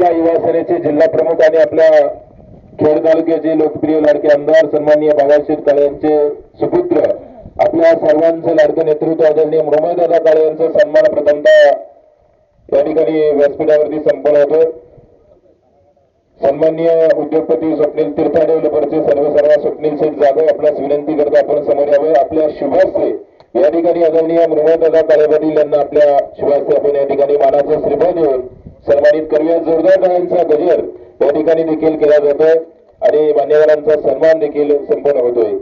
जिल्हा युवा सेनेचे जिल्हा प्रमुख आणि आपल्या खेड तालुक्याचे लोकप्रिय लाडके आमदार सन्माननीय बाळासाहेब काळे यांचे सुपुत्र आपल्या सर्वांचं लाडकं नेतृत्व आदरणीय मृमयदादा काळे यांचा सन्मान प्रथमतः या ठिकाणी व्यासपीठावरती संपन्न होतो सन्माननीय उद्योगपती स्वप्नील तीर्था डेव्हलपरचे सर्व सर्व स्वप्नील शेठ जाधव आपल्यास विनंती करतो आपण समोर यावं. आपल्या शुभास्ते या ठिकाणी आदरणीय मृमयदादा काळे पाटील यांना आपल्या शुभास्ते आपण या ठिकाणी मानाचा श्रीफळ देऊन सन्मानित करूया. जोरदार गायांचा गजर या ठिकाणी देखील केला जातोय आणि मान्यवरांचा सन्मान देखील संपन्न होतोय.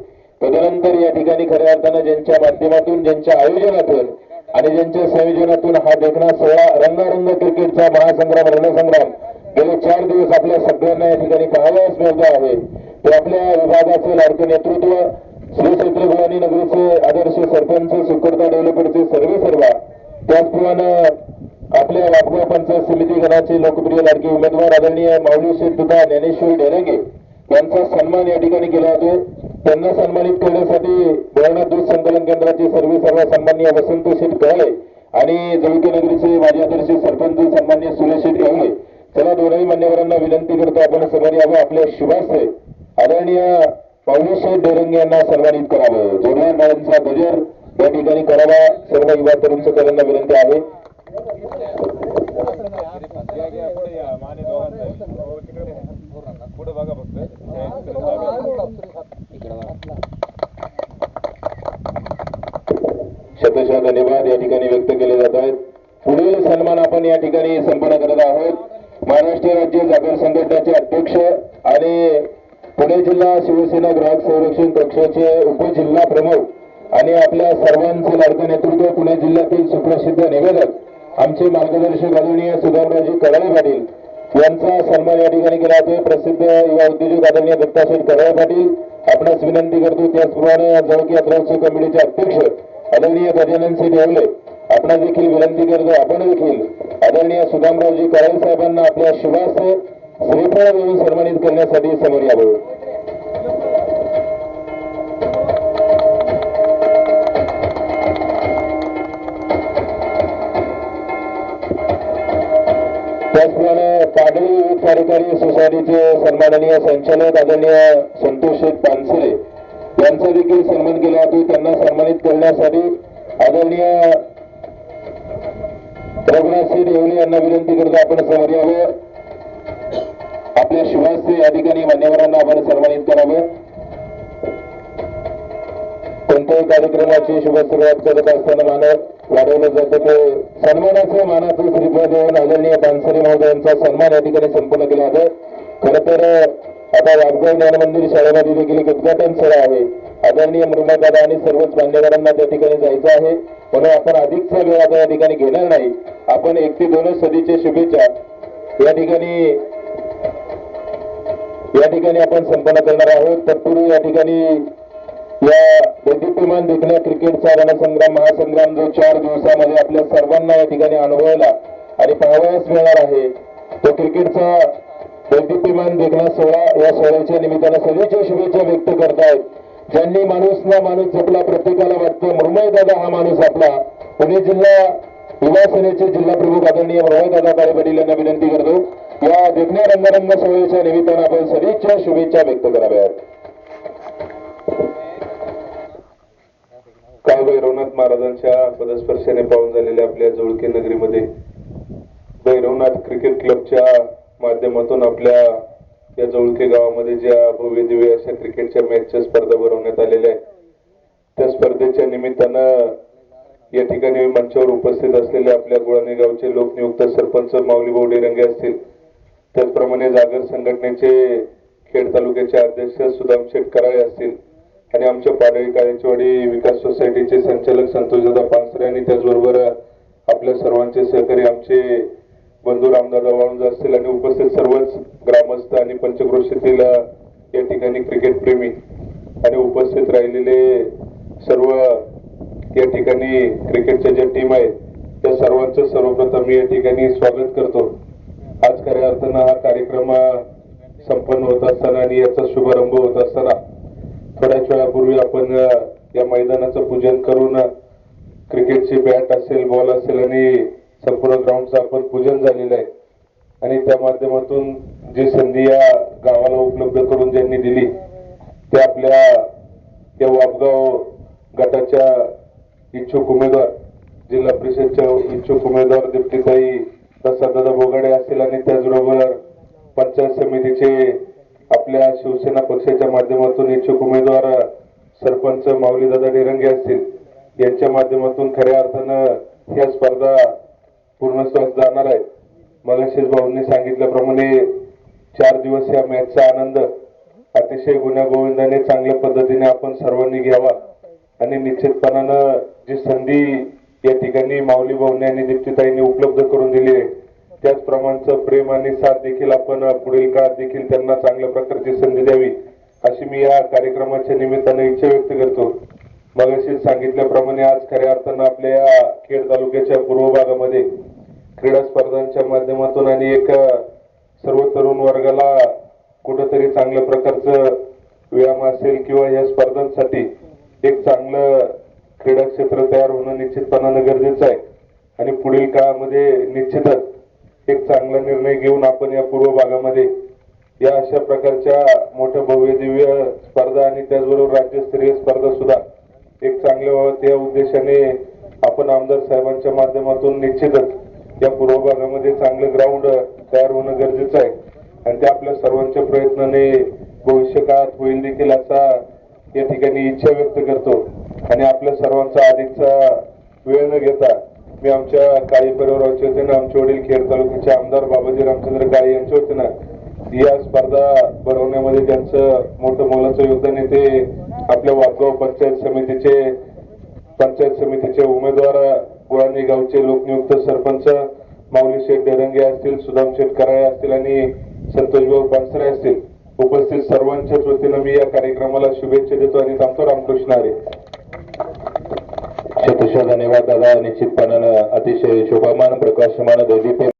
तदनंतर या ठिकाणी खऱ्या अर्थानं ज्यांच्या माध्यमातून ज्यांच्या आयोजनातून आणि ज्यांच्या संयोजनातून हा देखणा सोहळा रंगारंग क्रिकेटचा महासंग्राम रणसंग्राम गेले चार दिवस आपल्या सगळ्यांना या ठिकाणी पाहावयास मिळतो आहे. ते आपल्या विभागाचे लाडके नेतृत्व श्री क्षेत्र भवानी नगरीचे आदर्श सरपंच सुकरता डेव्हलपरचे सर्वे सर्व त्याचप्रमाणे आपल्या वाघवा पंचायत समिती गणाचे लोकप्रिय लाडके उमेदवार आदरणीय माऊली शेठ तुका ज्ञानेश्वर डेरंगे यांचा सन्मान या ठिकाणी केला जातो. त्यांना सन्मानित करण्यासाठी बोळणा दूध संकलन केंद्राचे सर्व सर्व सन्मान्य वसंत शेठ कळले आणि जळके नगरीचे माजी आदर्श सरपंच सन्मान्य सुरेश शेठ येवले चला दोनही मान्यवरांना विनंती करतो आपण समोर यावं आपल्या शुभास्ते. आदरणीय पावलेशेठ डेरंगे यांना सन्मानित करावं. जोडणार बाळांचा गजर या ठिकाणी करावा. सर्व युवा तरुण सकलांना विनंती आहे. पुढे बघा फक्त शतशः धन्यवाद. या ठिकाणी व्यक्त केले जात आहेत. पुढील सन्मान आपण या ठिकाणी संपन्न करत आहोत. महाराष्ट्र राज्य जागर संघटनेचे अध्यक्ष आणि पुणे जिल्हा शिवसेना ग्राहक संरक्षण कक्षाचे उपजिल्हा प्रमुख आणि आपल्या सर्वांचे लाडकं नेतृत्व पुणे जिल्ह्यातील सुप्रसिद्ध निवेदक आमचे मार्गदर्शक आदरणीय सुधामरावजी कडाळे पाटील यांचा सन्मान या ठिकाणी केला जातोय. प्रसिद्ध युवा उद्योजक आदरणीय दत्ताशेठ कडाळे पाटील. आपणास विनंती करतो त्याचप्रमाणे जळकी यात्रा उत्सव कमिटीचे अध्यक्ष आदरणीय गजानन सिंह देवले आपणास देखील विनंती करतो आपण देखील आदरणीय सुदामरावजी कराळे साहेबांना आपल्या शिवास श्रीफळ देऊन सन्मानित करण्यासाठी समोर यावं. त्याचप्रमाणे पाडळी कार्यकारी सोसायटीचे सन्माननीय संचालक आदरणीय संतोष शेठ पानसरे यांचा देखील सन्मान केला जातो. त्यांना सन्मानित करण्यासाठी आदरणीय रघुनाथ सिंह येवले यांना विनंती करतो आपण समोर यावं. आपल्या शुभास्ते या ठिकाणी मान्यवरांना आपण सन्मानित करावं. कोणत्याही कार्यक्रमाची शुभ करत असताना मानव वाढवलं जातं ते सन्मानाचं मानाचं श्रीफळ देऊन आदरणीय पानसरे महोदयांचा सन्मान या ठिकाणी संपन्न केला जातो खरं तर आता वाघगाव ज्ञान मंदिर शाळेमध्ये देखील एक उद्घाटन सोहळा आहे. आदरणीय मृणादादा आणि सर्वच मान्यवरांना त्या ठिकाणी जायचं आहे. म्हणून आपण अधिकचा वेळ आता या ठिकाणी घेणार नाही. आपण एक ते दोनच सदीचे शुभेच्छा या ठिकाणी या ठिकाणी आपण संपन्न करणार आहोत. तत्पूर्वी या ठिकाणी या दैदिप्यमान देखण्या क्रिकेटचा रणसंग्राम महासंग्राम जो चार दिवसामध्ये आपल्या सर्वांना या ठिकाणी अनुभवायला आणि पाहावयास मिळणार आहे तो क्रिकेटचा दैदिप्यमान देखणा सोहळा या सोहळ्याच्या निमित्तानं सगळ्याच्या शुभेच्छा व्यक्त करतायत. ज्यांनी माणूस ना माणूस जपला प्रत्येकाला वाटतं मृमय दादा हा माणूस आपला. पुणे जिल्हा युवा सेनेचे जिल्हा प्रमुख आदरणीय मृमय दादा काळे पाटील यांना विनंती करतो. या देखण्या रंगरंग सोहळ्याच्या निमित्तानं आपण सगळ्याच्या शुभेच्छा व्यक्त कराव्यात. महाराजांच्या पदस्पर्शाने पाहून झालेल्या आपल्या जोळके नगरीमध्ये भैरवनाथ क्रिकेट क्लबच्या माध्यमातून आपल्या या जोळके गावामध्ये ज्या भव्य दिव्य अशा क्रिकेटच्या मॅचच्या स्पर्धा भरवण्यात आलेल्या आहेत. त्या स्पर्धेच्या निमित्तानं या ठिकाणी मंचावर उपस्थित असलेले आपल्या गुळाणे गावचे लोकनियुक्त सरपंच माऊली बोडे रंगे असतील. त्याचप्रमाणे जागर संघटनेचे खेड तालुक्याचे अध्यक्ष सुदाम शेठ कराळे असतील. आणि आमच्या पाडळी काळेचवाडी विकास सोसायटीचे संचालक संतोषदादा पानसरे आणि त्याचबरोबर आपल्या सर्वांचे सहकारी आमचे बंधू रामदादा वाळुंज असतील आणि उपस्थित सर्वच ग्रामस्थ आणि पंचक्रोशीतील या ठिकाणी क्रिकेट प्रेमी आणि उपस्थित राहिलेले सर्व या ठिकाणी क्रिकेटच्या ज्या टीम आहेत त्या सर्वांचं सर्वप्रथम मी या ठिकाणी स्वागत करतो. आज खऱ्या अर्थानं हा कार्यक्रम संपन्न होत असताना आणि याचा शुभारंभ होत असताना थोड्याच वेळापूर्वी आपण या मैदानाचं पूजन करून क्रिकेटची बॅट असेल बॉल असेल आणि संपूर्ण ग्राउंडचं आपण पूजन झालेलं आहे. आणि त्या माध्यमातून जी संधी या गावाला उपलब्ध करून ज्यांनी दिली ते आपल्या या वापगाव गटाच्या इच्छुक उमेदवार जिल्हा परिषदच्या इच्छुक उमेदवार दीप्तीताई प्रसाददादा बोगाडे असतील आणि त्याचबरोबर पंचायत समितीचे आपल्या शिवसेना पक्षाच्या माध्यमातून इच्छुक उमेदवार सरपंच माऊलीदादा डेरंगे असतील यांच्या माध्यमातून खऱ्या अर्थानं ह्या स्पर्धा पूर्णत्वास जाणार आहेत. मगाशीच भाऊंनी सांगितल्याप्रमाणे चार दिवस या मॅचचा आनंद अतिशय गुण्यागोविंदाने चांगल्या पद्धतीने आपण सर्वांनी घ्यावा. आणि निश्चितपणानं जी संधी या ठिकाणी माऊली भाऊने आणि दीप्तीताईंनी उपलब्ध करून दिली आहे त्याच प्रमाणचं प्रेम आणि साथ देखील आपण पुढील काळात देखील त्यांना चांगल्या प्रकारची संधी द्यावी अशी मी या कार्यक्रमाच्या निमित्ताने इच्छा व्यक्त करतो. मगाशी सांगितल्याप्रमाणे आज खऱ्या अर्थानं आपल्या या खेड तालुक्याच्या पूर्व भागामध्ये क्रीडा स्पर्धांच्या माध्यमातून आणि एक सर्व तरुण वर्गाला कुठंतरी चांगल्या प्रकारचं व्यायाम असेल किंवा या स्पर्धांसाठी एक चांगलं क्रीडा क्षेत्र तयार होणं निश्चितपणानं गरजेचं आहे. आणि पुढील काळामध्ये निश्चितच एक चांगला निर्णय घेऊन आपण या पूर्व भागामध्ये या अशा प्रकारच्या मोठ्या भव्य दिव्य स्पर्धा आणि त्याचबरोबर राज्यस्तरीय स्पर्धा सुद्धा एक चांगल्या व्हाव्यात या उद्देशाने आपण आमदार साहेबांच्या माध्यमातून निश्चितच या पूर्व भागामध्ये चांगलं ग्राउंड तयार होणं गरजेचं आहे. आणि ते आपल्या सर्वांच्या प्रयत्नाने भविष्य काळात होईल देखील असा या ठिकाणी इच्छा व्यक्त करतो. आणि आपल्या सर्वांचा अधिकचा वेळ न घेता मी आमच्या काळी परिवाराच्या वतीनं आमचे वडील खेड तालुक्याचे आमदार बाबाजी रामचंद्र काळे यांच्या वतीनं या स्पर्धा भरवण्यामध्ये त्यांचं मोठं मोलाचं योगदान येते आपल्या वाघगाव पंचायत समितीचे पंचायत समितीचे उमेदवार गुळाणी गावचे लोकनियुक्त सरपंच माऊली शेठ डेरंगे असतील सुदाम शेठ कराळे असतील आणि संतोषभाऊ पानसरे असतील. उपस्थित सर्वांच्याच वतीनं मी या कार्यक्रमाला शुभेच्छा देतो आणि थांबतो. रामकृष्ण हरी. शतशः धन्यवाद दादा. निश्चितपणानं अतिशय शोभामान प्रकाशमान दैदिप्य